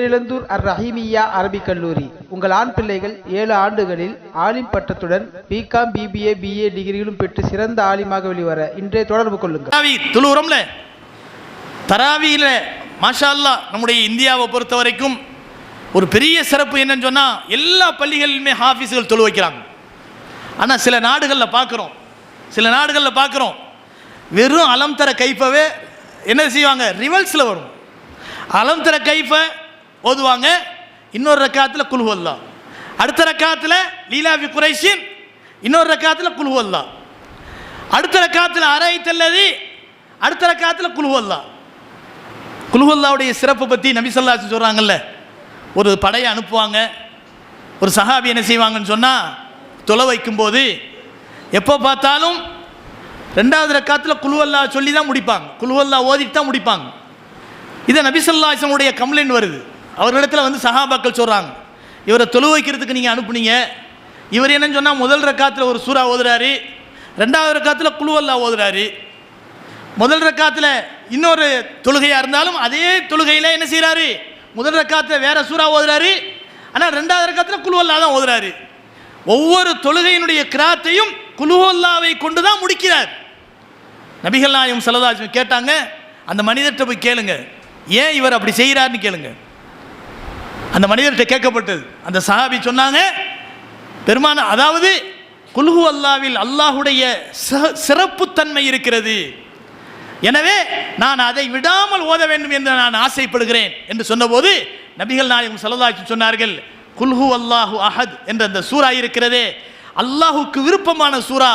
பேரிழந்தூர் அர் ரஹீமியா அரபிக் கல்லூரி. உங்கள் ஆண் பிள்ளைகள் ஏழு ஆண்டுகளில் ஆலிம் பட்டத்துடன் பிகாம் பிபிஏ பிஏ டிகிரிகளும் பெற்று சிறந்த ஆலிமாக வெளிவர இன்றைய தொடர்பு கொள்ளுங்கள். தராவி தொழுகிறோம்ல தராவியில் மாஷா அல்லா நம்முடைய இந்தியாவை பொறுத்த வரைக்கும் ஒரு பெரிய சிறப்பு என்னன்னு சொன்னால் எல்லா பள்ளிகளிலுமே ஹாஃபீஸுகள் தொழு வைக்கிறாங்க. ஆனால் சில நாடுகளில் பார்க்குறோம் சில நாடுகளில் பார்க்குறோம் வெறும் அலம் தர கைப்பவே என்ன செய்வாங்க? ரிவல்ஸில் வரும். அலம் தர கைப்பை ஓதுவாங்க. இன்னொரு ரக்காத்தில் குல்ஹுவல்லா அடுத்த ரக்காத்தில் லீலாவி குறைஷின் இன்னொரு ரக்காத்தில் குல்ஹுவல்லா அடுத்த ரக்காத்தில் அரை தெல்லது அடுத்த ரக்காத்தில் குல்ஹுவல்லா குல்ஹுவல்லாவுடைய சிறப்பை பற்றி நபிசல்லாச்சு சொல்கிறாங்கல்ல ஒரு படையை அனுப்புவாங்க. ஒரு சஹாபி என்ன செய்வாங்கன்னு சொன்னால் தொலை வைக்கும்போது எப்போ பார்த்தாலும் ரெண்டாவது ரக்காத்தில் குழுவல்லா சொல்லி தான் முடிப்பாங்க. குழுவல்லா ஓதிட்டு தான் முடிப்பாங்க. இதை நபிசல்லாசனுடைய கம்ப்ளைண்ட் வருது. அவர்களிடத்தில் வந்து சஹாபாக்கள் சொல்கிறாங்க இவரை தொழு வைக்கிறதுக்கு நீங்கள் அனுப்புனீங்க. இவர் என்னன்னு சொன்னால் முதல் ரக்காத்தில் ஒரு சூறா ஓதுறாரு ரெண்டாவது ரக்காத்தில் குழுவல்லா ஓதுறாரு. முதல் ரக்காத்தில் இன்னொரு தொழுகையாக இருந்தாலும் அதே தொழுகையில் என்ன செய்கிறாரு முதல் ரக்காத்தில் வேற சூறா ஓதுறாரு ஆனால் ரெண்டாவது ரக்காத்தில் குழுவல்லா தான் ஓதுறாரு. ஒவ்வொரு தொழுகையினுடைய கிராத்தையும் குழுவல்லாவை கொண்டு தான் முடிக்கிறார். நபிகள் நாயம் செலதாஜும் கேட்டாங்க அந்த மனிதர்கிட்ட போய் கேளுங்க ஏன் இவர் அப்படி செய்கிறாருன்னு கேளுங்க. அந்த மனிதர்கிட்ட கேட்கப்பட்டது. அந்த சஹாபி சொன்னாங்க பெருமான அதாவது குல்ஹு அல்லாவில் அல்லாஹுடைய சிறப்புத்தன்மை இருக்கிறது. எனவே நான் அதை விடாமல் ஓத வேண்டும் என்று நான் ஆசைப்படுகிறேன். என்று சொன்னபோது நபிகள் நாயகம் சல்லல்லாஹு சொன்னார்கள் குல்ஹு அல்லாஹு அஹத் என்ற அந்த சூரா இருக்கிறதே. அல்லாஹுக்கு விருப்பமான சூறா.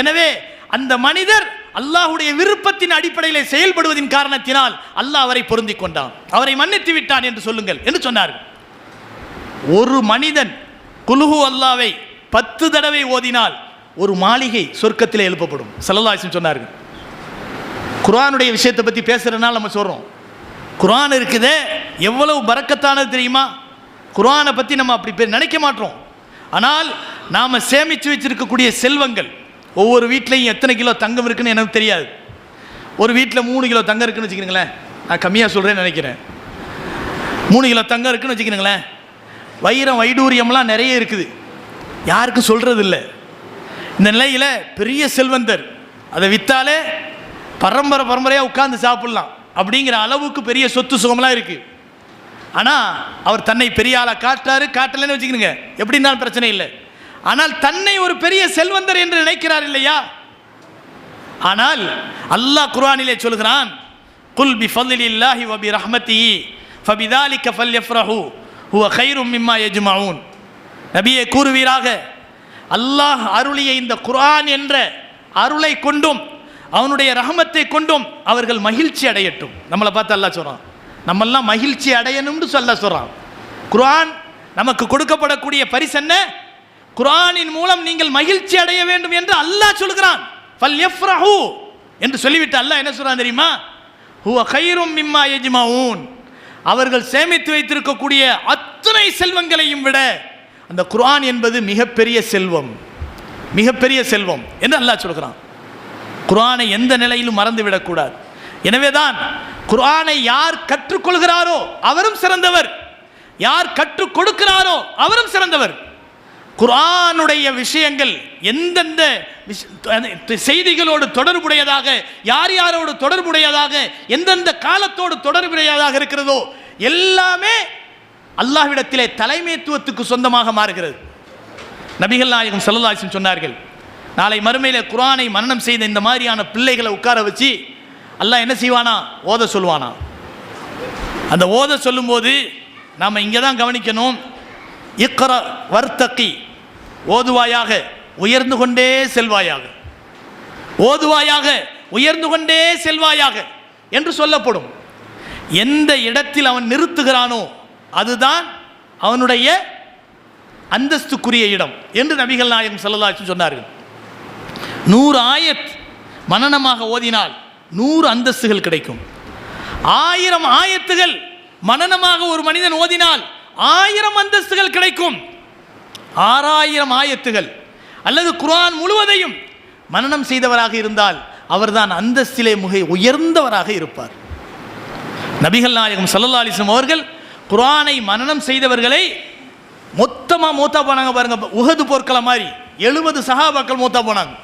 எனவே அந்த மனிதர் அல்லாஹுடைய விருப்பத்தின் அடிப்படையில் செயல்படுவதின் காரணத்தினால் அல்லாஹ் அவரை பொருந்தி கொண்டான். அவரை மன்னித்து விட்டான் என்று சொல்லுங்கள் என்று சொன்னார்கள். ஒரு மனிதன் குலுஹு அல்லாவை பத்து தடவை ஓதினால் ஒரு மாளிகை சொர்க்கத்தில் எழுப்பப்படும். சல்லல்லாசன் சொன்னார்கள். குர்ஆனுடைய விஷயத்தை பற்றி பேசுகிறதுனால நம்ம சொல்கிறோம் குரான் இருக்குதே எவ்வளவு பறக்கத்தானது தெரியுமா? குர்ஆனை பற்றி நம்ம அப்படி நினைக்க மாட்டோம். ஆனால் நாம் சேமித்து வச்சிருக்கக்கூடிய செல்வங்கள் ஒவ்வொரு வீட்லேயும் எத்தனை கிலோ தங்கம் இருக்குன்னு எனக்கு தெரியாது. ஒரு வீட்டில் மூணு கிலோ தங்கம் இருக்குன்னு வச்சுக்கிறீங்களேன் நான் கம்மியாக சொல்கிறேன்னு நினைக்கிறேன். மூணு கிலோ தங்கம் இருக்குன்னு வச்சுக்கிறீங்களேன் வைரம் வைடூரியம்லாம் நிறைய இருக்குது. யாருக்கும் சொல்கிறது இல்லை இந்த நிலையில் பெரிய செல்வந்தர் அதை விற்றாலே பரம்பரை பரம்பரையாக உட்காந்து சாப்பிட்லாம் அப்படிங்கிற அளவுக்கு பெரிய சொத்து சுகம்லாம் இருக்குது ஆனால் அவர் தன்னை பெரிய ஆளாக காட்டாரு காட்டலைன்னு வச்சுக்கணுங்க. எப்படின்னாலும் பிரச்சனை இல்லை. ஆனால் தன்னை ஒரு பெரிய செல்வந்தர் என்று நினைக்கிறார் இல்லையா? ஆனால் அல்லாஹ் குர்ஆனிலே சொல்கிறான் குல் பி ஃபضலில்லாஹி வ பி ரஹ்மத்திஹி ஃபபிதாலிக ஃபல்யஃப்ரஹு. ஹுவ கைரும் மிம்மா யஜ்மஊன். நபியை கூறுவீராக அல்லாஹ் அருளிய இந்த குரான் என்ற அருளை கொண்டும் அவனுடைய ரகமத்தை கொண்டும் அவர்கள் மகிழ்ச்சி அடையட்டும். நம்மளை பார்த்து அல்லாஹ் சொல்கிறான் நம்மெல்லாம் மகிழ்ச்சி அடையணும்னு சொல்ல சொல்கிறான் குரான் நமக்கு கொடுக்கப்படக்கூடிய பரிசு என்ன? குரானின் மூலம் நீங்கள் மகிழ்ச்சி அடைய வேண்டும் என்று அல்லாஹ் சொல்கிறான். ஃபல் யஃப்ரஹு என்று சொல்லிவிட்டு அல்லாஹ் என்ன சொல்கிறான் தெரியுமா? ஹுவ கைரும் மிம்மா யஜ்மஊன். அவர்கள் சேமித்து வைத்திருக்கக்கூடிய அத்தனை செல்வங்களையும் விட அந்த குரான் என்பது மிகப்பெரிய செல்வம். மிகப்பெரிய செல்வம். என்று அல்லாஹ் சொல்கிறான்? குரானை எந்த நிலையிலும் மறந்து விடக்கூடாது எனவேதான் குரானை யார் கற்றுக்கொள்கிறாரோ அவரும் சிறந்தவர். யார் கற்றுக் கொடுக்கிறாரோ அவரும் சிறந்தவர். குரானுடைய விஷயங்கள் எந்தெந்த செய்திகளோடு தொடர்புடையதாக யார் யாரோடு தொடர்புடையதாக எந்தெந்த காலத்தோடு தொடர்புடையதாக இருக்கிறதோ எல்லாமே அல்லாஹ்விடத்திலே தலைமைத்துவத்துக்கு சொந்தமாக மாறுகிறது. நபிகள் நாயகம் ஸல்லல்லாஹு சொன்னார்கள் நாளை மறுமையில் குரானை மரணம் செய்த இந்த மாதிரியான பிள்ளைகளை உட்கார வச்சு அல்லாஹ் என்ன செய்வானா? ஓத சொல்லுவானா? அந்த ஓத சொல்லும்போது நாம் இங்கே தான் கவனிக்கணும் இக்கர வர்த்தக்கி ஓதுவாயாக உயர்ந்து கொண்டே செல்வாயாக. ஓதுவாயாக உயர்ந்து கொண்டே செல்வாயாக என்று சொல்லப்படும். எந்த இடத்தில் அவன் நிறுத்துகிறானோ அதுதான் அவனுடைய அந்தஸ்துக்குரிய இடம் என்று நபிகள் நாயகம் ஸல்லல்லாஹு சொன்னார்கள். நூறு ஆயத் மனனமாக ஓதினால் நூறு அந்தஸ்துகள் கிடைக்கும். ஆயிரம் ஆயத்துகள் மனனமாக ஒரு மனிதன் ஓதினால் ஆயிரம் அந்தஸ்துகள் கிடைக்கும். ஆறாயிரம் ஆயத்துகள். அல்லது குரான் முழுவதையும் மனனம் செய்தவராக இருந்தால் அவர்தான் அந்தஸ்திலே முகை உயர்ந்தவராக இருப்பார். நபிகள் நாயகம் சல்லா அலிஸ்லம் அவர்கள் குரானை மனனம் செய்தவர்களை மொத்தமாக மூத்தா போனாங்க பாருங்க. உகது போர்க்கள மாதிரி எழுபது சஹாபாக்கள் மூத்தா போனாங்க.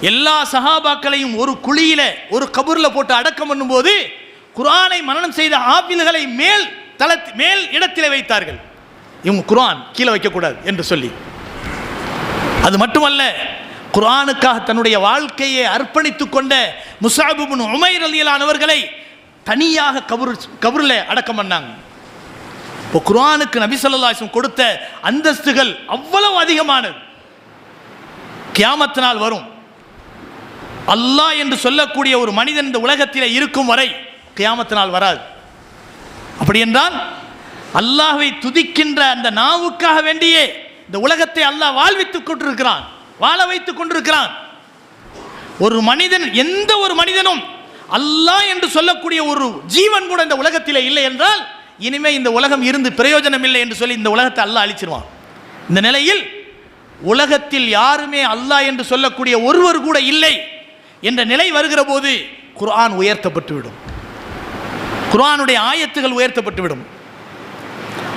எல்லா சஹாபாக்களையும் ஒரு குழியில் ஒரு கபூரில் போட்டு அடக்கம் பண்ணும்போது குரானை மனனம் செய்த ஆபில்களை மேல் தள மேல் இடத்திலே வைத்தார்கள். இவங்க குர்ஆன் கீழே வைக்கக்கூடாது என்று சொல்லி. அது மட்டுமல்ல குர்ஆனுக்காக தன்னுடைய வாழ்க்கையை அர்ப்பணித்துக் கொண்ட முசாபுபின் உமைர் அலியலானவர்களை தனியாக கபூர் கபூரில் அடக்கம் பண்ணாங்க. இப்போ குர்ஆனுக்கு நபிசல்லாசம் கொடுத்த அந்தஸ்துகள் அவ்வளவு அதிகமானது. கியாமத்தினால் வரும். அல்லாஹ் என்று சொல்லக்கூடிய ஒரு மனிதன் இந்த உலகத்தில் இருக்கும் வரை கியாமத்தினால் வராது. அப்படி என்றால் அல்லாஹை துதிக்கின்ற அந்த நாவுக்காக வேண்டியே இந்த உலகத்தை அல்லாஹ் வாழ்வித்துக் கொண்டிருக்கிறான் வாழ வைத்துக் கொண்டிருக்கிறான். ஒரு மனிதன் எந்த ஒரு மனிதனும் அல்லாஹ் என்று சொல்லக்கூடிய ஒரு ஜீவன் கூட இந்த உலகத்தில் இல்லை என்றால் இனிமே இந்த உலகம் இருந்து பிரயோஜனம் இல்லை என்று சொல்லி இந்த உலகத்தை அல்லாஹ் அழிச்சிருவான். இந்த நிலையில் உலகத்தில் யாருமே அல்லாஹ் என்று சொல்லக்கூடிய ஒருவர் கூட இல்லை என்ற நிலை வருகிற போது குர்ஆன் உயர்த்தப்பட்டுவிடும். குரானுடைய ஆயத்துகள் உயர்த்தப்பட்டுவிடும்.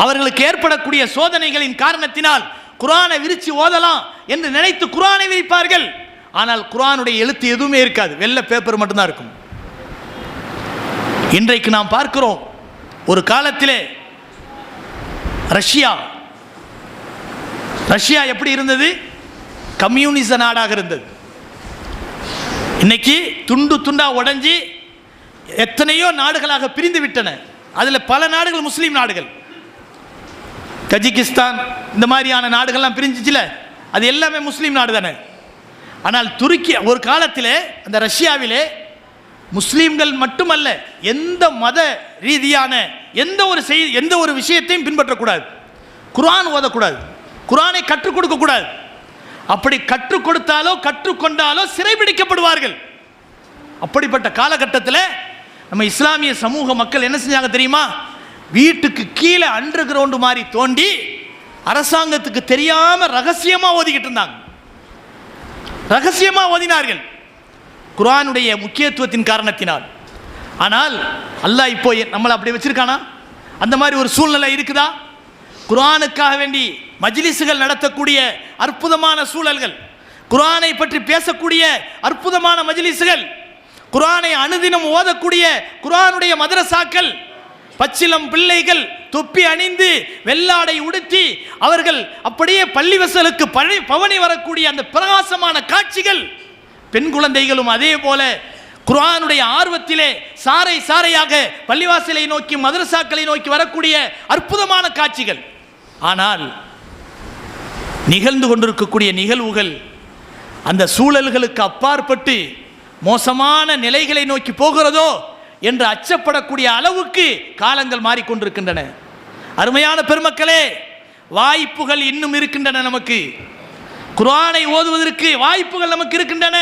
அவர்களுக்கு ஏற்படக்கூடிய சோதனைகளின் காரணத்தினால் குரானை விரிச்சு ஓதலாம் என்று நினைத்து குரானை விரிப்பார்கள். ஆனால் குரானுடைய எழுத்து எதுவுமே இருக்காது. வெள்ளை பேப்பர் மட்டும்தான் இருக்கும். இன்றைக்கு நாம் பார்க்கிறோம் ஒரு காலத்திலே ரஷ்யா ரஷ்யா எப்படி இருந்தது? கம்யூனிச நாடாக இருந்தது. இன்னைக்கு துண்டு துண்டா உடஞ்சி எத்தனையோ நாடுகளாக பிரிந்து விட்டன. அதில் பல நாடுகள் முஸ்லீம் நாடுகள். கஜிகிஸ்தான் இந்த மாதிரியான நாடுகள்லாம் பிரிஞ்சிச்சுல அது எல்லாமே முஸ்லீம் நாடு தானே. ஆனால் துருக்கி ஒரு காலத்தில் அந்த ரஷ்யாவிலே முஸ்லீம்கள் மட்டுமல்ல எந்த மத ரீதியான எந்த ஒரு செய் எந்த ஒரு விஷயத்தையும் பின்பற்றக்கூடாது. குரான் ஓதக்கூடாது. குரானை கற்றுக் கொடுக்கக்கூடாது. அப்படி கற்றுக் கொடுத்தாலோ கற்றுக்கொண்டாலோ சிறைபிடிக்கப்படுவார்கள். அப்படிப்பட்ட காலகட்டத்தில் நம்ம இஸ்லாமிய சமூக மக்கள் என்ன செஞ்சாங்க தெரியுமா? வீட்டுக்கு கீழே அண்டர் கிரவுண்டு மாதிரி தோண்டி அரசாங்கத்துக்கு தெரியாம ரகசியமா ஓதிக்கிட்டு இருந்தாங்க. ரகசியமா ஓதினார்கள். குரானுடைய முக்கியத்துவத்தின் காரணத்தினால். ஆனால் அல்லாஹ் இப்போ நம்மளை அப்படி வச்சிருக்கானா? அந்த மாதிரி ஒரு சூழ்நிலை இருக்குதா? குரானுக்காக வேண்டி மஜ்லிஸுகள் நடத்தக்கூடிய அற்புதமான சூழல்கள் குரானை பற்றி பேசக்கூடிய அற்புதமான மஜ்லிஸுகள் குரானை அனுதினம் ஓதக்கூடிய குரானுடைய மதரசாக்கள் பச்சிலம் பிள்ளைகள் தொப்பி அணிந்து வெள்ளாடை உடுத்தி அவர்கள் அப்படியே பள்ளிவசலுக்கு பழி பவனி வரக்கூடிய அந்த பிரகாசமான காட்சிகள். பெண் குழந்தைகளும் அதே போல குரானுடைய ஆர்வத்திலே சாறை சாறையாக பள்ளிவாசலை நோக்கி மதரசாக்களை நோக்கி வரக்கூடிய அற்புதமான காட்சிகள். ஆனால் நிகழ்ந்து கொண்டிருக்கக்கூடிய நிகழ்வுகள் அந்த சூழல்களுக்கு அப்பாற்பட்டு மோசமான நிலைகளை நோக்கி போகிறதோ என்று அச்சப்படக்கூடிய அளவுக்கு காலங்கள் மாறிக்கொண்டிருக்கின்றன. அருமையான பெருமக்களே வாய்ப்புகள் இன்னும் இருக்கின்றன நமக்கு. குர்ஆனை ஓதுவதற்கு வாய்ப்புகள் நமக்கு இருக்கின்றன.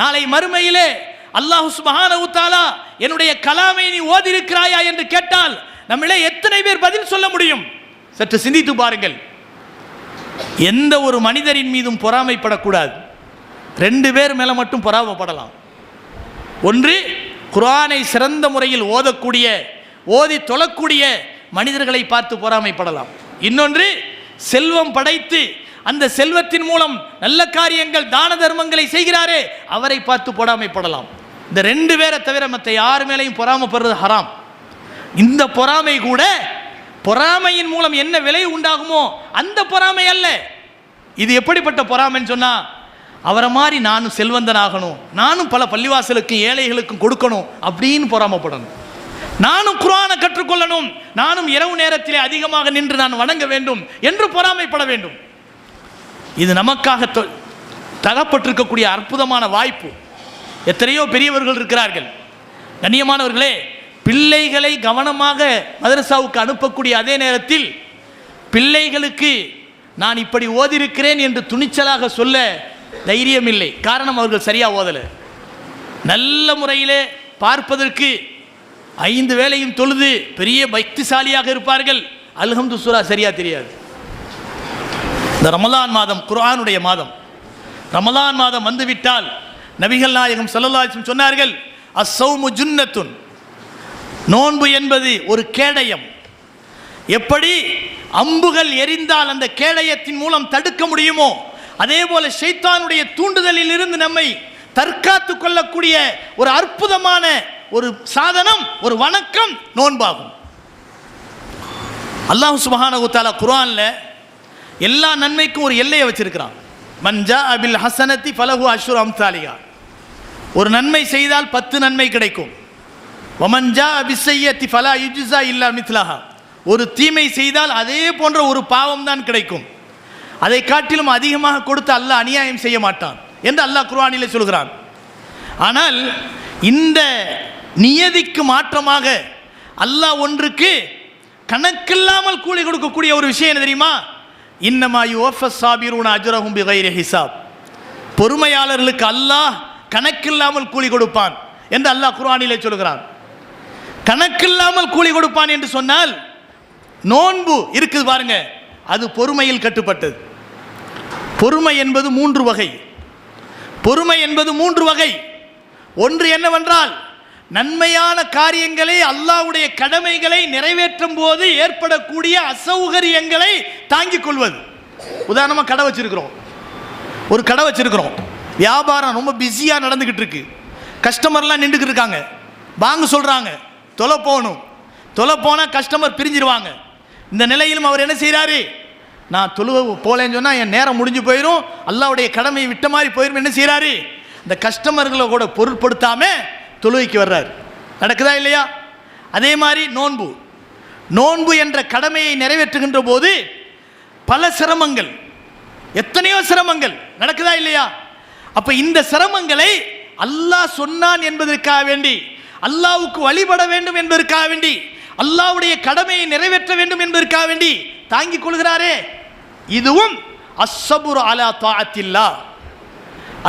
நாளை மறுமையிலே அல்லாஹு சுப்ஹானஹு என்னுடைய கலாமை நீ ஓதிருக்கிறாயா என்று கேட்டால் நம்மளே எத்தனை பேர் பதில் சொல்ல முடியும்? சற்று சிந்தித்து பாருங்கள். எந்த ஒரு மனிதரின் மீதும் பொறாமைப்படக்கூடாது. ரெண்டு பேர் மேலே மட்டும் பொறாமைப்படலாம். ஒன்று குரானை சிறந்த முறையில் ஓதக்கூடிய ஓதி தொழக்கூடிய மனிதர்களை பார்த்து பொறாமைப்படலாம். இன்னொன்று செல்வம் படைத்து அந்த செல்வத்தின் மூலம் நல்ல காரியங்கள் தான தர்மங்களை செய்கிறாரே அவரை பார்த்து பொறாமைப்படலாம். இந்த ரெண்டு பேரை தவிர மற்ற யார் மேலையும் பொறாமைப்படுறது ஹராம். இந்த பொறாமை கூட பொறாமையின் மூலம் என்ன விலை உண்டாகுமோ அந்த பொறாமை அல்ல. இது எப்படிப்பட்ட பொறாமைன்னு சொன்னால் அவரை மாதிரி நானும் செல்வந்தனாகணும். நானும் பல பள்ளிவாசலுக்கும் ஏழைகளுக்கும் கொடுக்கணும் அப்படின்னு பொறாமைப்படணும். நானும் குரானை கற்றுக்கொள்ளணும். நானும் இரவு நேரத்திலே அதிகமாக நின்று நான் வணங்க வேண்டும் என்று பொறாமைப்பட வேண்டும். இது நமக்காக தகப்பட்டிருக்கக்கூடிய அற்புதமான வாய்ப்பு. எத்தனையோ பெரியவர்கள் இருக்கிறார்கள். கண்ணியமானவர்களே பிள்ளைகளை கவனமாக மதரசாவுக்கு அனுப்பக்கூடிய அதே நேரத்தில் பிள்ளைகளுக்கு நான் இப்படி ஓதிருக்கிறேன் என்று துணிச்சலாக சொல்ல தைரியம் இல்லை காரணம் அவர்கள் சரியா ஓதலை. நல்ல முறையிலே பார்ப்பதற்கு ஐந்து வேலையும் தொழுது பெரிய பக்திசாலியாக இருப்பார்கள். அல்ஹம்து சூரா சரியா தெரியாது. இந்த ரமலான் மாதம் குரானுடைய மாதம். ரமலான் மாதம் வந்துவிட்டால் நபிகள் நாயகம் ஸல்லல்லாஹு சொன்னார்கள் அசௌமு ஜுன்னத்துன். நோன்பு என்பது ஒரு கேடயம். எப்படி அம்புகள் எரிந்தால் அந்த கேடயத்தின் மூலம் தடுக்க முடியுமோ? அதே போல ஷைத்தானுடைய தூண்டுதலில் இருந்து நம்மை தற்காத்து கொள்ளக்கூடிய ஒரு அற்புதமான ஒரு சாதனம் ஒரு வணக்கம் நோன்பாகும். அல்லாஹ் சுபஹானகுத்தாலா தஆலா எல்லா நன்மைக்கும் ஒரு எல்லையை வச்சிருக்கிறான். மஞ்சா அபில் ஹசனத்தி பலகு அஷ்ரு அம்சாலியா ஒரு நன்மை செய்தால் பத்து நன்மை கிடைக்கும். வமஞ்சா அபிசையத்தி ஃபலா யுஜிசா இல்லா மித்லாஹா. ஒரு தீமை செய்தால் அதே போன்ற ஒரு பாவம் தான் கிடைக்கும். அதை காட்டிலும் அதிகமாக கொடுத்து அல்லாஹ் அநியாயம் செய்ய மாட்டான் என்று அல்லாஹ் குர்ஆனிலே சொல்கிறான். ஆனால் இந்த நியதிக்கு மாற்றமாக அல்லாஹ் ஒன்றுக்கு கணக்கில்லாமல் கூலி கொடுக்கக்கூடிய ஒரு விஷயம் என்ன தெரியுமா? இன்னமா யுவஃபஸ் சாபிரூன் அஜ்ரஹும் பிகைரி ஹிசாப். பொறுமையாளர்களுக்கு அல்லாஹ் கணக்கில்லாமல் கூலி கொடுப்பான் என்று அல்லாஹ் குர்ஆனிலே சொல்கிறான். கணக்கில்லாமல் கூலி கொடுப்பான் என்று சொன்னால் நோன்பு இருக்குது பாருங்க. அது பொறுமையில் கட்டுப்பட்டது. பொறுமை என்பது மூன்று வகை. பொறுமை என்பது மூன்று வகை. ஒன்று என்னவென்றால் நன்மையான காரியங்களை அல்லாவுடைய கடமைகளை நிறைவேற்றும் போது ஏற்படக்கூடிய அசௌகரியங்களை தாங்கிக் கொள்வது. உதாரணமாக கடை வச்சிருக்கிறோம். ஒரு கடை வச்சிருக்கிறோம். வியாபாரம் ரொம்ப பிஸியாக நடந்துக்கிட்டு இருக்கு. கஸ்டமர்லாம் நின்றுக்கிட்டு இருக்காங்க. வாங்க சொல்கிறாங்க தொலை போகணும். தொலை போனால் கஸ்டமர் பிரிஞ்சிருவாங்க. இந்த நிலையிலும் அவர் என்ன செய்கிறாரு நான் தொழுவ போலேன்னு சொன்னால் என் நேரம் முடிஞ்சு போயிடும் அல்லாவுடைய கடமையை விட்ட மாதிரி போயிடும் என்ன செய்கிறாரு இந்த கஸ்டமர்களை கூட பொருட்படுத்தாமல் தொழுகைக்கு வர்றாரு. நடக்குதா இல்லையா? அதே மாதிரி நோன்பு. நோன்பு என்ற கடமையை நிறைவேற்றுகின்ற போது பல சிரமங்கள். எத்தனையோ சிரமங்கள். நடக்குதா இல்லையா? அப்போ இந்த சிரமங்களை அல்லாஹ் சொன்னான் என்பதற்காக வேண்டி அல்லாவுக்கு வழிபட வேண்டும் என்பதற்காக வேண்டி அல்லாவுடைய கடமையை நிறைவேற்ற வேண்டும் என்பதற்காக வேண்டி தாங்கிக் கொள்கிறாரே. இதுவும் அஸ்ஸபுர் அலா தாத்தில்லா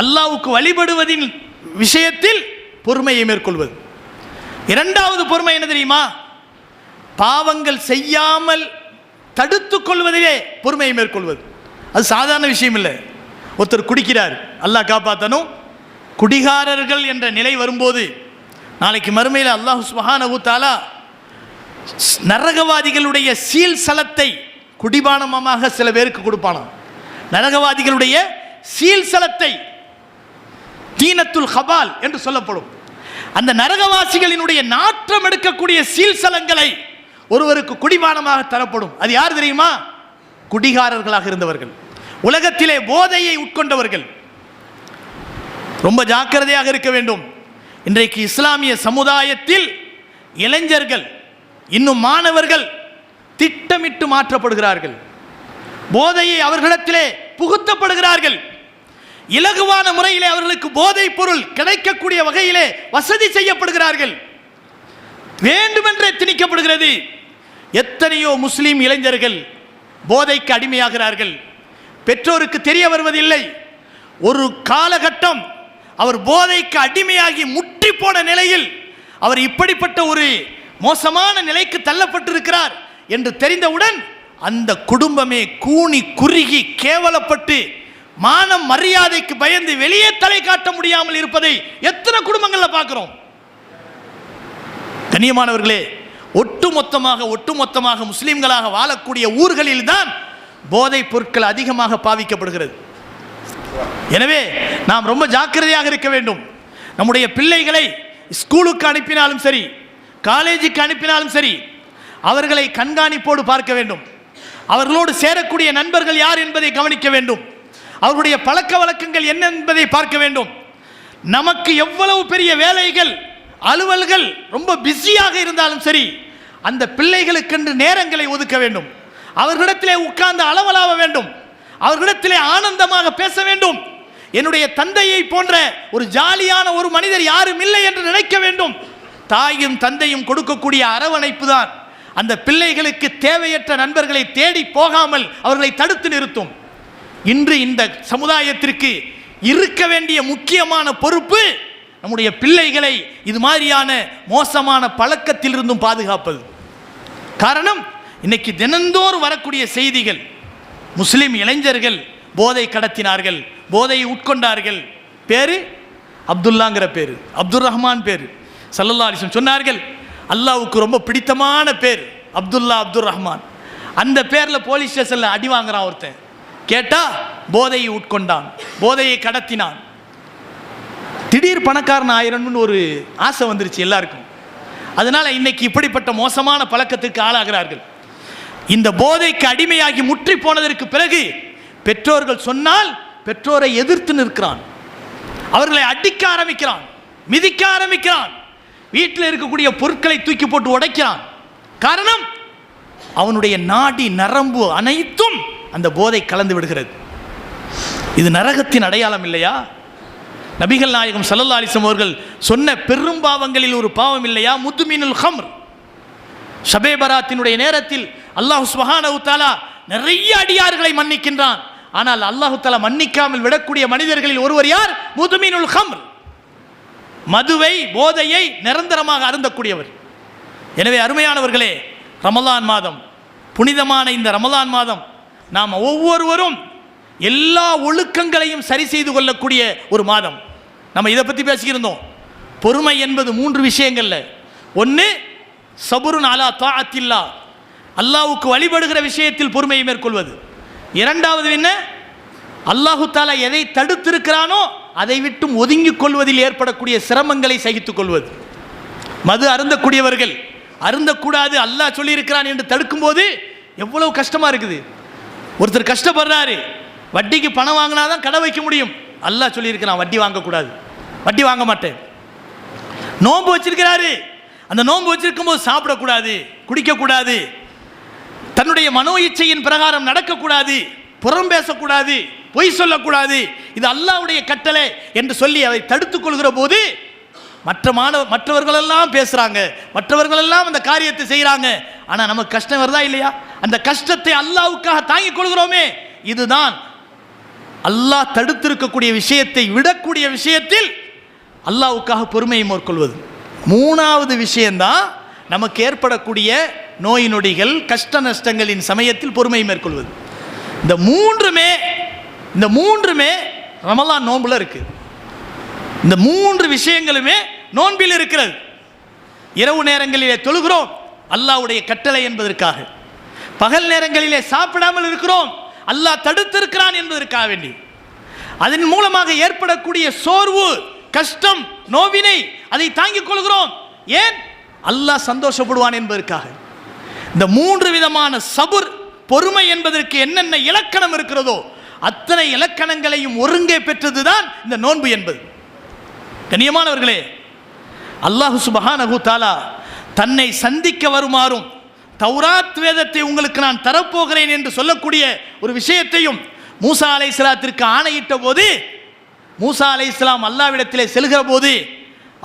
அல்லாவுக்கு வழிபடுவதின் விஷயத்தில் பொறுமையை மேற்கொள்வது. இரண்டாவது பொறுமை என்ன தெரியுமா? பாவங்கள் செய்யாமல் தடுத்துக் கொள்வதிலே பொறுமையை மேற்கொள்வது. அது சாதாரண விஷயம் இல்லை. ஒருத்தர் குடிக்கிறார் அல்லாஹ் காப்பாற்றணும் குடிகாரர்கள் என்ற நிலை வரும்போது நாளைக்கு மறுமையில் அல்லாஹ் சுபஹானஹு தஆலா நரகவாதிகளுடைய சீல் சலத்தை குடிபானமாக சில பேருக்கு கொடுப்பானாம். நரகவாதிகளுடைய சீல் சலத்தை தீனத்துல் ஹபால் என்று சொல்லப்படும். அந்த நரகவாசிகளினுடைய நாற்றம் எடுக்கக்கூடிய சீல்சலங்களை ஒருவருக்கு குடிபானமாக தரப்படும். அது யார் தெரியுமா? குடிகாரர்களாக இருந்தவர்கள். உலகத்திலே போதையை உட்கொண்டவர்கள். ரொம்ப ஜாக்கிரதையாக இருக்க வேண்டும். இன்றைக்கு இஸ்லாமிய சமுதாயத்தில் இளைஞர்கள் இன்னும் மாணவர்கள் திட்டமிட்டு மாற்றப்படுகிறார்கள். போதையை அவர்களிடத்திலே புகுத்தப்படுகிறார்கள். இலகுவான முறையிலே அவர்களுக்கு போதைப் பொருள் கிடைக்கக்கூடிய வகையிலே வசதி செய்யப்படுகிறார்கள். வேண்டுமென்றே திணிக்கப்படுகிறது. எத்தனையோ முஸ்லீம் இளைஞர்கள் போதைக்கு அடிமையாகிறார்கள். பெற்றோருக்கு தெரிய வருவதில்லை. ஒரு காலகட்டம் அவர் போதைக்கு அடிமையாகி முற்றி போன நிலையில் அவர் இப்படிப்பட்ட ஒரு மோசமான நிலைக்கு தள்ளப்பட்டிருக்கிறார் என்று தெரிந்தவுடன் அந்த குடும்பமே கூனி குறுகி கேவலப்பட்டு மானம் மரியாதைக்கு பயந்து வெளியே தலை காட்ட முடியாமல் இருப்பதை எத்தனை குடும்பங்களில் பார்க்கிறோம்? கண்ணியமானவர்களே ஒட்டுமொத்தமாக ஒட்டுமொத்தமாக முஸ்லிம்களாக வாழக்கூடிய ஊர்களில் தான் போதைப் பொருட்கள் அதிகமாக பாவிக்கப்படுகிறது. எனவே நாம் ரொம்ப ஜாக்கிரதையாக இருக்க வேண்டும். நம்முடைய பிள்ளைகளை ஸ்கூலுக்கு அனுப்பினாலும் சரி காலேஜுக்கு அனுப்பினாலும் சரி அவர்களை கண்காணிப்போடு பார்க்க வேண்டும். அவர்களோடு சேரக்கூடிய நண்பர்கள் யார் என்பதை கவனிக்க வேண்டும். அவருடைய பழக்க வழக்கங்கள் என்ன என்பதை பார்க்க வேண்டும். நமக்கு எவ்வளவு பெரிய வேலைகள் அலுவல்கள் ரொம்ப பிஸியாக இருந்தாலும் சரி அந்த பிள்ளைகளுக்கென்று நேரங்களை ஒதுக்க வேண்டும். அவர்களிடத்திலே உட்கார்ந்து அளவலாவ வேண்டும். அவர்களிடத்திலே ஆனந்தமாக பேச வேண்டும். என்னுடைய தந்தையை போன்ற ஒரு ஜாலியான ஒரு மனிதர் யாரும் இல்லை என்று நினைக்க வேண்டும். தாயும் தந்தையும் கொடுக்கக்கூடிய அரவணைப்பு தான். அந்த பிள்ளைகளுக்கு தேவையற்ற நண்பர்களை தேடி போகாமல் அவர்களை தடுத்து நிறுத்தும். இன்று இந்த சமுதாயத்திற்கு இருக்க வேண்டிய முக்கியமான பொறுப்பு நம்முடைய பிள்ளைகளை இது மாதிரியான மோசமான பழக்கத்திலிருந்தும் பாதுகாப்பது. காரணம் இன்னைக்கு தினந்தோறும் வரக்கூடிய செய்திகள். முஸ்லிம் இளைஞர்கள் போதை கடத்தினார்கள் போதையை உட்கொண்டார்கள். பேரு? அப்துல்லாங்கிற பேரு. அப்துல் ரஹ்மான் பேரு. சல்லல்லா அலிஸ்லம் சொன்னார்கள் அல்லாவுக்கு ரொம்ப பிடித்தமான பேர் அப்துல்லா அப்துல் ரஹ்மான். அந்த பேரில் போலீஸ் ஸ்டேஷனில் அடி வாங்குறான் ஒருத்தன். கேட்டா போதையை உட்கொண்டான் போதையை கடத்தினான். திடீர் பணக்காரன் ஆயிரம்னு ஒரு ஆசை வந்துருச்சு எல்லாருக்கும். அதனால இன்னைக்கு இப்படிப்பட்ட மோசமான பழக்கத்துக்கு ஆளாகிறார்கள். இந்த போதைக்கு அடிமையாகி முற்றி போனதற்கு பிறகு பெற்றோர்கள் சொன்னால் பெற்றோரை எதிர்த்து நிற்கிறான். அவர்களை அடிக்க ஆரம்பிக்கிறான் மிதிக்க ஆரம்பிக்கிறான். வீட்டில் இருக்கக்கூடிய பொருட்களை தூக்கி போட்டு உடைக்கிறான். காரணம் அவனுடைய நாடி நரம்பு அனைத்தும் அந்த போதை கலந்து விடுகிறது. இது நரகத்தின் அடையாளம் இல்லையா? நபிகள் நாயகம் சல்லல்லா அலிசம் அவர்கள் சொன்ன பெரும் பாவங்களில் ஒரு பாவம் இல்லையா? முத்துமீனுல் ஹம்ர். ஷபே பராத்தினுடைய நேரத்தில் அல்லாஹ் சுஹானவு தாலா நிறைய அடியார்களை மன்னிக்கின்றான். ஆனால் அல்லாஹு தாலா மன்னிக்காமல் விடக்கூடிய மனிதர்களில் ஒருவர் யார்? முதுமீனுல் ஹம்ர். மதுவை போதையை நிரந்தரமாக அருந்தக்கூடியவர். எனவே அருமையானவர்களே ரமலான் மாதம் புனிதமான இந்த ரமலான் மாதம் நாம் ஒவ்வொருவரும் எல்லா ஒழுக்கங்களையும் சரி செய்து கொள்ளக்கூடிய ஒரு மாதம். நம்ம இதை பற்றி பேசியிருந்தோம் பொறுமை என்பது மூன்று விஷயங்கள்ல. ஒன்று சபுருன் அலா தாத்தில்லா அல்லாவுக்கு வழிபடுகிற விஷயத்தில் பொறுமையை மேற்கொள்வது. இரண்டாவது என்ன? அல்லாஹு தாலா எதை தடுத்திருக்கிறானோ அதை விட்டும் ஒதுங்கிக் கொள்வதில் ஏற்படக்கூடிய சிரமங்களை சகித்துக் கொள்வது. மது அருந்தக்கூடியவர்கள் அருந்தக்கூடாது அல்லாஹ் சொல்லியிருக்கிறான் என்று தடுக்கும்போது எவ்வளவு கஷ்டமாக இருக்குது. ஒருத்தர் கஷ்டப்படுறாரு வட்டிக்கு பணம் வாங்கினா தான் கடை வைக்க முடியும். அல்லாஹ் சொல்லியிருக்கிறான் வட்டி வாங்கக்கூடாது. வட்டி வாங்க மாட்டேன். நோன்பு வச்சிருக்கிறாரு. அந்த நோன்பு வச்சிருக்கும் போது சாப்பிடக்கூடாது குடிக்கக்கூடாது. தன்னுடைய மனோ இச்சையின் பிரகாரம் நடக்கக்கூடாது புறம் பேசக்கூடாது. பொய் சொல்லக்கூடாது. இது அல்லாவுடைய கட்டளை என்று சொல்லி அதை தடுத்துக் கொள்கிற போது மற்ற மாணவ மற்றவர்களெல்லாம் பேசுகிறாங்க மற்றவர்களெல்லாம் அந்த காரியத்தை செய்கிறாங்க ஆனால் நமக்கு கஷ்டம் வருதா இல்லையா? அந்த கஷ்டத்தை அல்லாவுக்காக தாங்கிக் கொள்கிறோமே. இதுதான் அல்லாஹ் தடுத்திருக்கக்கூடிய விஷயத்தை விடக்கூடிய விஷயத்தில் அல்லாவுக்காக பொறுமையை மேற்கொள்வது. மூணாவது விஷயம்தான் நமக்கு ஏற்படக்கூடிய நோய் நொடிகள் கஷ்ட நஷ்டங்களின் சமயத்தில் பொறுமையை மேற்கொள்வது. இந்த மூன்றுமே இந்த மூன்றுமே ரமலான் நோன்புல இருக்கு. இந்த மூன்று விஷயங்களுமே நோன்பில் இருக்கிறது. இரவு நேரங்களிலே தொழுகிறோம் அல்லாஹ்வுடைய கட்டளை என்பதற்காக. பகல் நேரங்களிலே சாப்பிடாமல் இருக்கிறோம் அல்லாஹ் தடுத்திருக்கிறான் என்பதற்காக வேண்டி. அதன் மூலமாக ஏற்படக்கூடிய சோர்வு கஷ்டம் நோவினை அதை தாங்கிக் கொள்கிறோம். ஏன்? அல்லாஹ் சந்தோஷப்படுவான் என்பதற்காக. இந்த மூன்று விதமான சபுர் பொறுமை என்பதற்கு என்னென்ன இலக்கணம் இருக்கிறதோ அத்தனை இலக்கணங்களையும் ஒருங்கே பெற்றதுதான் இந்த நோன்பு என்பது. கண்ணியமானவர்களே அல்லாஹு சுபஹானஹு தாலா தன்னை சந்திக்க வருமாறும் தௌராத் வேதத்தை உங்களுக்கு நான் தரப்போகிறேன் என்று சொல்லக்கூடிய ஒரு விஷயத்தையும் மூசா அலை இஸ்லாத்திற்கு ஆணையிட்ட போது மூசா அலை இஸ்லாம் அல்லாவிடத்திலே செல்கிற போது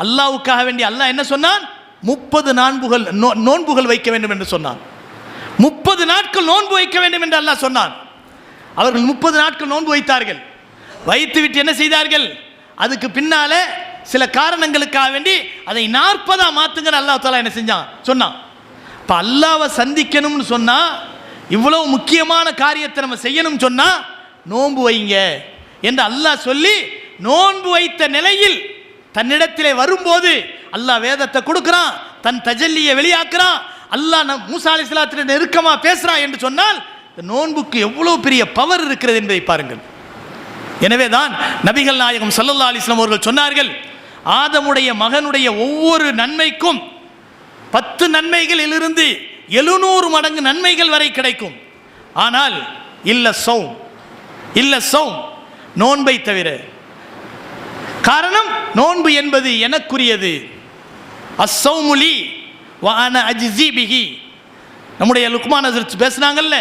அல்லாவுக்காக வேண்டி அல்லாஹ் என்ன சொன்னான்? முப்பது நான்புகள் நோன்புகள் வைக்க வேண்டும் என்று சொன்னான். முப்பது நாட்கள் நோன்பு வைக்க வேண்டும் என்று அல்லாஹ் சொன்னான். அவர்கள் முப்பது நாட்கள் நோன்பு வைத்தார்கள். வைத்துவிட்டு என்ன செய்தார்கள்? அதுக்கு பின்னால சில காரணங்களுக்காக வேண்டி அதை நாற்பதா மாத்துங்க அல்லாஹ் தாலா என்ன செஞ்சான்? சொன்னான். இப்போ அல்லாவை சந்திக்கணும்னு சொன்னா இவ்வளவு முக்கியமான காரியத்தை நம்ம செய்யணும்னு சொன்னா நோன்பு வைங்க என்று அல்லாஹ் சொல்லி நோன்பு வைத்த நிலையில் தன்னிடத்திலே வரும்போது அல்லாஹ் வேதத்தை கொடுக்குறான் தன் தஜல்லியை வெளியாக்குறான் அல்லாஹ் நம் மூசா நெருக்கமாக பேசுகிறான் என்று சொன்னால் இந்த நோன்புக்கு எவ்வளோ பெரிய பவர் இருக்கிறது என்பதை பாருங்கள். எனவே தான் நபிகள் நாயகம் சல்லல்லா அலிஸ்லாம் அவர்கள் சொன்னார்கள் ஆதமுடைய மகனுடைய ஒவ்வொரு நன்மைக்கும் பத்து நன்மைகளிலிருந்து எழுநூறு மடங்கு நன்மைகள் வரை கிடைக்கும். ஆனால் இல்ல சௌம் இல்ல சௌம் நோன்பை தவிர. காரணம் நோன்பு என்பது எனக்குரியது. அசௌமுலி வான அஜிசிபிகி நம்முடைய லுக்மான் ஹசரத் பேசுனாங்கல்ல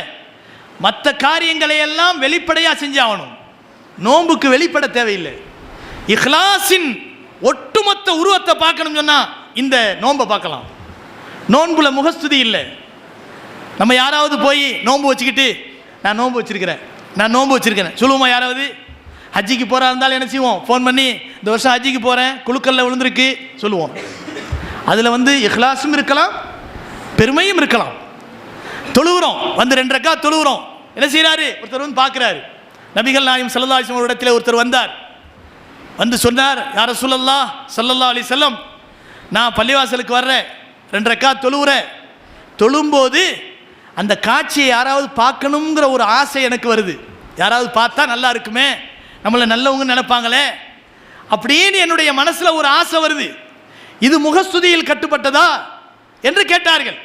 மற்ற காரியங்களை எல்லாம் வெளிப்படையாக செஞ்சாகணும். நோன்புக்கு வெளிப்பட தேவையில்லை. இஹ்லாஸின் ஒட்டுமொத்த உருவத்தை பார்க்கணும் சொன்னால் இந்த நோன்பை பார்க்கலாம். நோன்புல முகஸ்துதி இல்லை. நம்ம யாராவது போய் நோன்பு வச்சுக்கிட்டு நான் நோன்பு வச்சிருக்கிறேன் நான் நோன்பு வச்சிருக்கிறேன். சொல்லுவோமா யாராவது? ஹஜ்ஜிக்கு போகிறா இருந்தாலும் என்ன செய்வோம்? ஃபோன் பண்ணி இந்த வருஷம் ஹஜ்ஜிக்கு போகிறேன் குழுக்கல்ல விழுந்திருக்கு. சொல்லுவோம். அதில் வந்து இஹ்லாஸும் இருக்கலாம் பெருமையும் இருக்கலாம். தொழுகிறோம். வந்து ரெண்டு ரக்கா தொழுகிறோம். என்ன செய்கிறாரு ஒருத்தர் வந்து பார்க்குறாரு. நபிகள் நாயம் சல்லா ஒரு இடத்துல ஒருத்தர் வந்தார். வந்து சொன்னார் யார சொல்லல்லா சல்லல்லா அலி செல்லம் நான் பள்ளிவாசலுக்கு வர்றேன். ரெண்டரைக்கா தொழுவுறேன். தொழும்போது அந்த காட்சியை யாராவது பார்க்கணுங்கிற ஒரு ஆசை எனக்கு வருது. யாராவது பார்த்தா நல்லா இருக்குமே நம்மளை நல்லவங்க நினைப்பாங்களே அப்படின்னு என்னுடைய மனசில் ஒரு ஆசை வருது. இது முகஸ்துதியில் கட்டுப்பட்டதா? என்று கேட்டார்கள்.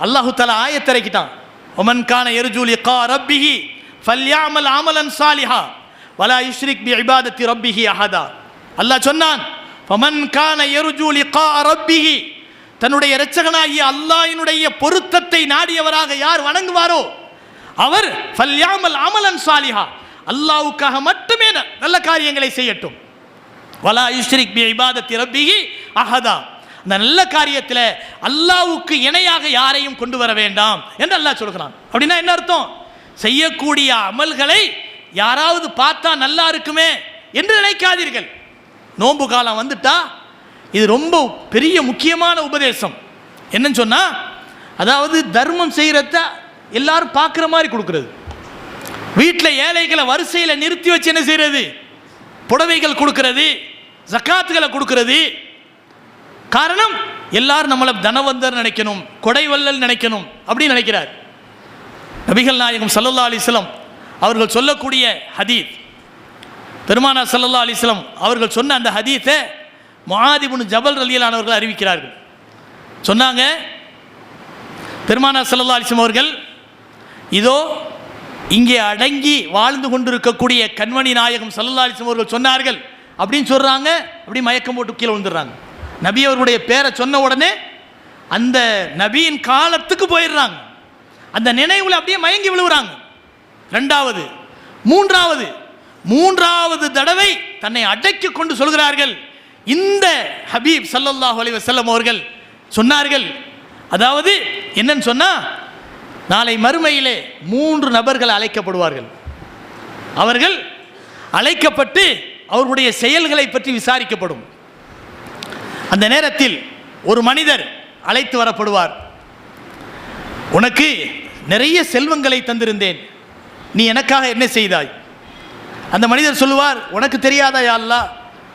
அல்லாஹு தலா ஆயத்திறக்கிட்டான் ஒமன் கான எருஜூலி கா ரப்பிஹி ஃபல்யாமல் ஆமலன் சாலிஹா வலா யுஷ்ரிக் பி இபாதத்தி ரப்பிஹி அஹதா அல்லாஹ் சொன்னான் ஒமன் கான எருஜூலி கா ரப்பிஹி தன்னுடைய இரட்சகனாகிய அல்லாஹினுடைய பொருத்தத்தை நாடியவராக யார் வணங்குவாரோ அவர் ஃபல்யாமல் அமலன் சாலிஹா அல்லாவுக்காக மட்டுமே நல்ல காரியங்களை செய்யட்டும். வலா யுஷ்ரிக் பி இபாதத்தி ரப்பிஹி அஹதா இந்த நல்ல காரியத்தில் அல்லாவுக்கு இணையாக யாரையும் கொண்டு வர வேண்டாம் என்று அல்லாஹ் சொல்கிறான். அப்படின்னா என்ன அர்த்தம்? செய்யக்கூடிய அமல்களை யாராவது பார்த்தா நல்லா இருக்குமே என்று நினைக்காதீர்கள். நோன்பு காலம் வந்துட்டா இது ரொம்ப பெரிய முக்கியமான உபதேசம். என்னன்னு சொன்னால் அதாவது தர்மம் செய்கிறத எல்லாரும் பார்க்குற மாதிரி கொடுக்குறது. வீட்டில் ஏழைகளை வரிசையில் நிறுத்தி வச்சு என்ன செய்கிறது புடவைகள் கொடுக்கறது ஜக்காத்துகளை கொடுக்கறது காரணம் எல்லாரும் நம்மளை தனவந்தர் நினைக்கணும் கொடைவல்லல் நினைக்கணும் அப்படின்னு நினைக்கிறார். நபிகள் நாயகம் சல்லல்லா அலிஸ்லம் அவர்கள் சொல்லக்கூடிய ஹதீத் பெருமானா சல்லல்லா அலிஸ்லம் அவர்கள் சொன்ன அந்த ஹதீத்தை முஆதிபுன் ஜபல் ரலியலானவர்கள் அறிவிக்கிறார்கள். சொன்னாங்க பெருமானா சல்லல்லா அலிஸ்லம் அவர்கள் இதோ இங்கே அடங்கி வாழ்ந்து கொண்டிருக்கக்கூடிய கண்மணி நாயகம் சல்லல்லா அலிஸ்லம் அவர்கள் சொன்னார்கள் அப்படின்னு சொல்கிறாங்க அப்படி மயக்கம் போட்டு கீழே விழுந்துடுறாங்க. நபி அவர்களுடைய பேரை சொன்ன உடனே அந்த நபியின் காலத்துக்கு போயிடுறாங்க. அந்த நினைவுல அப்படியே மயங்கி விழுவுறாங்க. ரெண்டாவது மூன்றாவது மூன்றாவது தடவை தன்னை அடக்கி கொண்டு சொல்கிறார்கள். இந்த ஹபீப் சல்லல்லாஹ் அலி வசல்லம் அவர்கள் சொன்னார்கள். அதாவது என்னன்னு சொன்னா நாளை மறுமையிலே மூன்று நபர்கள் அழைக்கப்படுவார்கள். அவர்கள் அழைக்கப்பட்டு அவர்களுடைய செயல்களை பற்றி விசாரிக்கப்படும். அந்த நேரத்தில் ஒரு மனிதர் அழைத்து வரப்படுவார். உனக்கு நிறைய செல்வங்களை தந்திருந்தேன். நீ எனக்காக என்ன செய்தாய்? அந்த மனிதர் சொல்லுவார் உனக்கு தெரியாதா யா அல்லாஹ்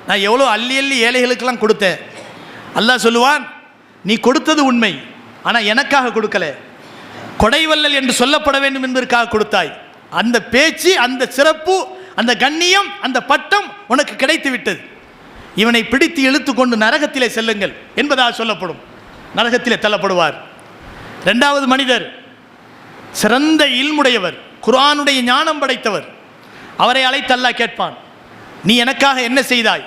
நான் எவ்வளோ அள்ளி அள்ளி ஏழைகளுக்கெல்லாம் கொடுத்தேன். அல்லாஹ் சொல்லுவான் நீ கொடுத்தது உண்மை ஆனால் எனக்காக கொடுக்கல. கொடைவல்லல் என்று சொல்லப்பட வேண்டும் என்பதற்காக கொடுத்தாய். அந்த பேச்சு அந்த சிறப்பு அந்த கண்ணியம் அந்த பட்டம் உனக்கு கிடைத்து விட்டது இவனை பிடித்து இழுத்துக்கொண்டு நரகத்திலே செல்லுங்கள் என்பதாக சொல்லப்படும். நரகத்திலே தள்ளப்படுவார். ரெண்டாவது மனிதர் சிறந்த இல்முடையவர் குரானுடைய ஞானம் படைத்தவர். அவரை அழைத்து கேட்பான் நீ எனக்காக என்ன செய்தாய்?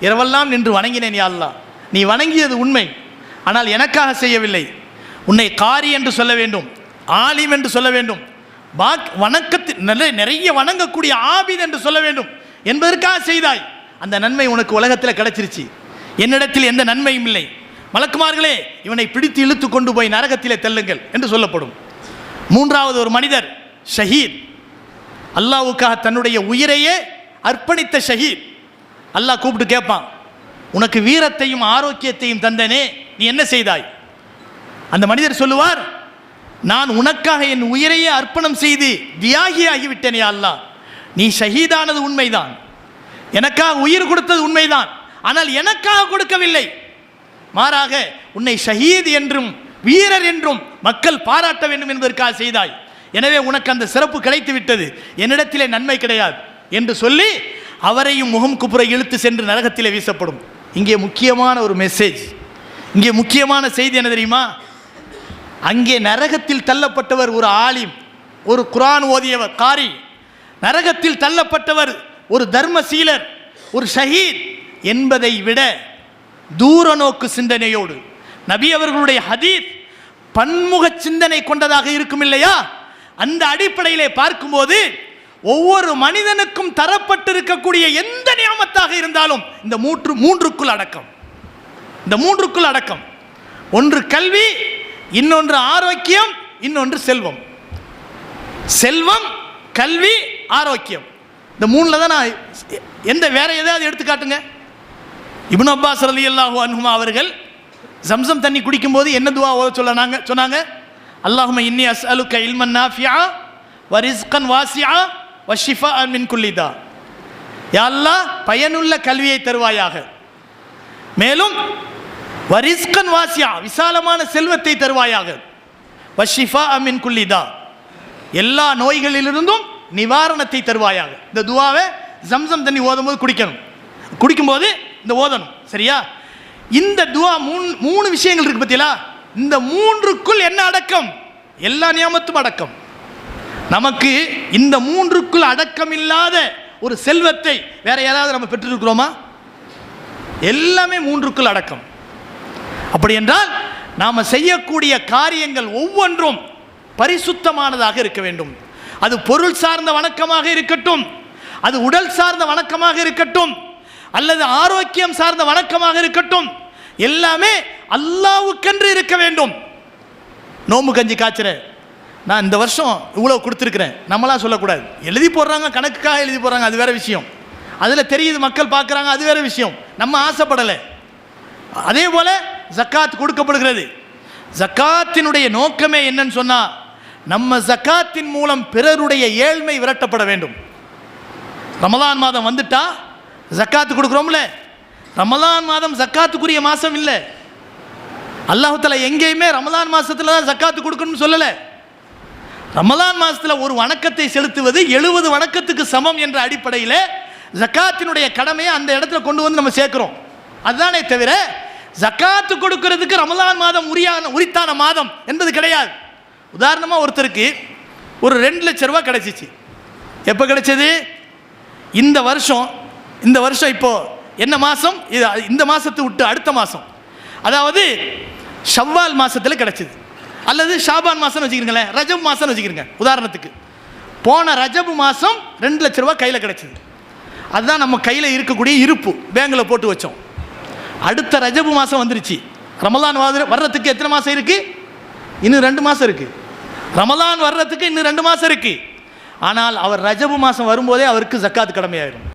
இரவெல்லாம் நின்று வணங்கினேன் யா அல்லாஹ். நீ வணங்கியது உண்மை ஆனால் எனக்காக செய்யவில்லை. உன்னை காரி என்று சொல்ல வேண்டும் ஆலிம் என்று சொல்ல வேண்டும். பாக் வணக்கத்தில் நிறைய நிறைய வணங்கக்கூடிய ஆபித் என்று சொல்ல வேண்டும். என்பதற்காக செய்தாய். அந்த நன்மை உனக்கு உலகத்தில் கிடைச்சிருச்சு. என்னிடத்தில் எந்த நன்மையும் இல்லை. மலக்குமார்களே இவனை பிடித்து இழுத்து கொண்டு போய் நரகத்திலே தெல்லுங்கள் என்று சொல்லப்படும். மூன்றாவது ஒரு மனிதர் ஷஹீத். அல்லாவுக்காக தன்னுடைய உயிரையே அர்ப்பணித்த ஷஹீத். அல்லாஹ் கூப்பிட்டு கேட்பான் உனக்கு வீரத்தையும் ஆரோக்கியத்தையும் தந்தனே நீ என்ன செய்தாய்? அந்த மனிதர் சொல்லுவார் நான் உனக்காக என் உயிரையே அர்ப்பணம் செய்து தியாகியாகிவிட்டேனே அல்லாஹ். நீ ஷஹீதானது உண்மைதான். எனக்காக உயிர் கொடுத்தது உண்மைதான். ஆனால் எனக்காக கொடுக்கவில்லை. மாறாக உன்னை ஷஹீத் என்றும் வீரர் என்றும் மக்கள் பாராட்ட வேண்டும் என்பதற்காக செய்தாய். எனவே உனக்கு அந்த சிறப்பு கிடைத்து விட்டது. என்னிடத்திலே நன்மை கிடையாது என்று சொல்லி அவரையும் முகம் குப்புற இழுத்து சென்று நரகத்திலே வீசப்படும். இங்கே முக்கியமான ஒரு மெசேஜ் இங்கே முக்கியமான செய்தி என்ன தெரியுமா? அங்கே நரகத்தில் தள்ளப்பட்டவர் ஒரு ஆலிம் ஒரு குரான் ஓதியவர் காரி. நரகத்தில் தள்ளப்பட்டவர் ஒரு தர்மசீலர் ஒரு ஷஹீத் என்பதை விட தூர நோக்கு சிந்தனையோடு நபி அவர்களுடைய ஹதீத் பன்முக சிந்தனை கொண்டதாக இருக்கும் இல்லையா? அந்த அடிப்படையிலே பார்க்கும்போது ஒவ்வொரு மனிதனுக்கும் தரப்பட்டிருக்கக்கூடிய எந்த நியமத்தாக இருந்தாலும் இந்த மூன்று மூன்றுக்குள் அடக்கம். இந்த மூன்றுக்குள் அடக்கம். ஒன்று கல்வி இன்னொன்று ஆரோக்கியம் இன்னொன்று செல்வம். செல்வம் கல்வி ஆரோக்கியம். இந்த மூணில் தான் நான் எந்த வேற எதாவது எடுத்துக்காட்டுங்க? இபுன் அப்பாஸ் அலி அல்லாஹு அன்ஹுமா அவர்கள் ஜம்சம் தண்ணி குடிக்கும்போது என்ன துவா ஓத சொன்னாங்க? சொன்னாங்க அல்லாஹும இன்னி அஸ்அலுக்க இல்மன் நாஃபியா வரிஸ்கன் வாசியா வஷிஃபா ஷிஃபா மின் குல்லிதா யா பயனுள்ள கல்வியை தருவாயாக. மேலும் வரிஸ்கன் வாசியா விசாலமான செல்வத்தை தருவாயாக. வஷிஃபா அமின் குல்லிதா எல்லா நோய்களிலிருந்தும் நிவாரணத்தை தருவாயாக. இந்த துவாவை ஜம்சம் தண்ணி ஓதும்போது குடிக்கணும். குடிக்கும்போது இந்த ஓதணும். சரியா? இந்த துவா மூணு மூணு விஷயங்கள் இருக்கு பத்தியலா இந்த மூன்றுக்குள் என்ன அடக்கம்? எல்லா நியமத்தும் அடக்கம். நமக்கு இந்த மூன்றுக்குள் அடக்கம் இல்லாத ஒரு செல்வத்தை வேற யாராவது நம்ம பெற்றிருக்கிறோமா? எல்லாமே மூன்றுக்குள் அடக்கம். அப்படி என்றால் நாம் செய்யக்கூடிய காரியங்கள் ஒவ்வொன்றும் பரிசுத்தமானதாக இருக்க வேண்டும். அது பொருள் சார்ந்த வணக்கமாக இருக்கட்டும். அது உடல் சார்ந்த வணக்கமாக இருக்கட்டும். அல்லது ஆரோக்கியம் சார்ந்த வணக்கமாக இருக்கட்டும். எல்லாமே அல்லாவுக்கென்று இருக்க வேண்டும். நோம்பு கஞ்சி காய்ச்சுறேன் நான் இந்த வருஷம் இவ்வளோ கொடுத்துருக்குறேன். நம்மளாம் சொல்லக்கூடாது. எழுதி போடுறாங்க கணக்குக்காக எழுதி போடுறாங்க அது வேற விஷயம். அதில் தெரியுது மக்கள் பார்க்குறாங்க அது வேற விஷயம். நம்ம ஆசைப்படலை. அதே போல் ஜக்காத் கொடுக்கப்படுகிறது. ஜக்காத்தினுடைய நோக்கமே என்னன்னு சொன்னால் நம்ம ஜக்காத்தின் மூலம் பிறருடைய ஏழ்மை விரட்டப்பட வேண்டும். ரமலான் மாதம் வந்துட்டா ஜக்காத்து கொடுக்குறோம்ல? ரமலான் மாதம் ஜக்காத்துக்குரிய மாதம் இல்லை. அல்லாஹ் எங்கேயுமே ரமலான் மாதத்தில் தான் ஜக்காத்து கொடுக்கணும்னு சொல்லலை. ரமலான் மாதத்தில் ஒரு வணக்கத்தை செலுத்துவது எழுபது வணக்கத்துக்கு சமம் என்ற அடிப்படையில் ஜக்காத்தினுடைய கடமையை அந்த இடத்துல கொண்டு வந்து நம்ம சேர்க்குறோம். அதுதானே தவிர ஜக்காத்து கொடுக்கிறதுக்கு ரமலான் மாதம் உரியான உரித்தான மாதம் என்பது கிடையாது. உதாரணமாக ஒருத்தருக்கு ஒரு ரெண்டு லட்ச ரூபா கிடச்சிச்சு. எப்போ கிடைச்சது? இந்த வருஷம் இந்த வருஷம் இப்போ என்ன மாதம் இது இந்த மாதத்தை விட்டு அடுத்த மாதம் அதாவது ஷவ்வால் மாதத்தில் கிடச்சிது. அல்லது ஷாபான் மாதம்னு வச்சுக்கிறீங்களேன் ரஜப் மாதம்னு வச்சுக்கிறீங்க உதாரணத்துக்கு. போன ரஜபு மாதம் ரெண்டு லட்ச ரூபா கையில் கிடச்சிது. அதுதான் நம்ம கையில் இருக்கக்கூடிய இருப்பு பேங்கில் போட்டு வச்சோம். அடுத்த ரஜபு மாதம் வந்துருச்சு. ரமலான் வாது வர்றதுக்கு எத்தனை மாதம் இருக்குது இன்னும் ரெண்டு மாதம் இருக்குது ரமலான் வர்றதுக்கு இன்னும் ரெண்டு மாதம் இருக்குது ஆனால் அவர் ரஜபு மாதம் வரும்போதே அவருக்கு ஜக்காத் கடமையாயிரும்.